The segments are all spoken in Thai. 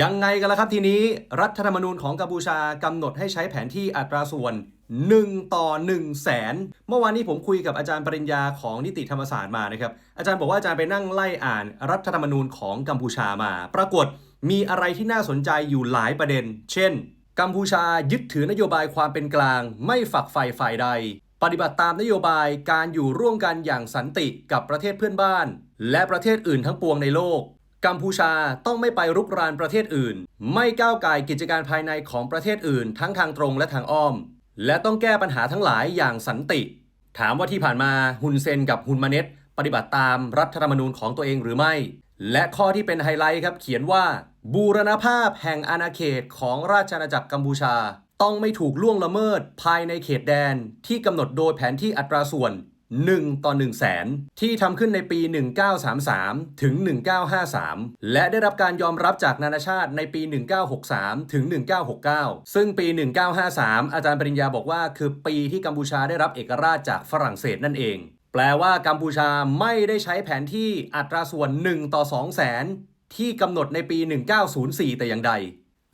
ยังไงกันล่ะครับทีนี้รัฐธรรมนูญของกัมพูชากำหนดให้ใช้แผนที่อัตราส่วน 1 ต่อ 1 0 0 0แสนเมื่อวานนี้ผมคุยกับอาจารย์ปริญญาของนิติธรรมศาสตร์มานะครับ อาจารย์บอกว่าอาจารย์ไปนั่งไล่อ่านรัฐธรรมนูญของกัมพูชามา ปรากฏมีอะไรที่น่าสนใจอยู่หลายประเด็น เช่น กัมพูชายึดถือนโยบายความเป็นกลาง ไม่ฝักใฝ่ฝ่ายใด ปฏิบัติตามนโยบายการอยู่ร่วมกันอย่างสันติกับประเทศเพื่อนบ้าน และประเทศอื่นทั้งปวงในโลก กัมพูชาต้องไม่ไปรุกรานประเทศอื่น ไม่ก้าวไก่กิจการภายในของประเทศอื่น ทั้งทางตรงและทางอ้อม และต้องแก้ปัญหาทั้งหลายอย่างสันติ ถามว่าที่ผ่านมาฮุนเซนกับฮุนมาเน็ตปฏิบัติตามรัฐธรรมนูญของตัวเองหรือไม่ และข้อที่เป็นไฮไลท์ครับเขียนว่า บูรณภาพแห่งอาณาเขตของราชอาณาจักรกัมพูชา ต้องไม่ถูกล่วงละเมิดภายในเขตแดนที่กำหนดโดยแผนที่อัตราส่วน 1 ต่อ 1 0 0 0 0แสนที่ทำขึ้นในปี 1933 ถึง 1953 และได้รับการยอมรับจากนานาชาติในปี 1963 ถึง 1969 ซึ่งปี 1953 อาจารย์ปริญญาบอกว่า คือปีที่กัมพูชาได้รับเอกราชจากฝรั่งเศสนั่นเอง แปลว่ากัมพูชาไม่ได้ใช้แผนที่อัตราส่วน 1 ต่อ2แสนที่กำหนดในปี 1904 แต่อย่างใด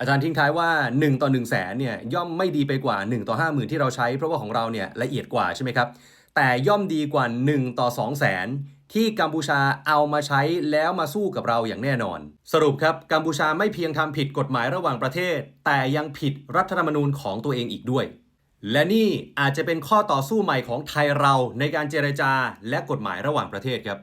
อาจารย์ทิ้งท้ายว่า 1 ต่อ1 0 0 0 0แสนเนี่ยย่อมไม่ดีไปกว่า 1 ต่อ 50,000 ที่เราใช้เพราะว่าของเราเนี่ยละเอียดกว่าใช่ไหมครับ แต่ย่อมดีกว่า 1 ต่อ 2 0 0แสนที่กัมพูชาเอามาใช้แล้วมาสู้กับเราอย่างแน่นอน สรุปครับกัมพูชาไม่เพียงทำผิดกฎหมายระหว่างประเทศ แต่ยังผิดรัฐธรรมนูญของตัวเองอีกด้วย และนี่อาจจะเป็นข้อต่อสู้ใหม่ของไทยเราในการเจรจาและกฎหมายระหว่างประเทศครับ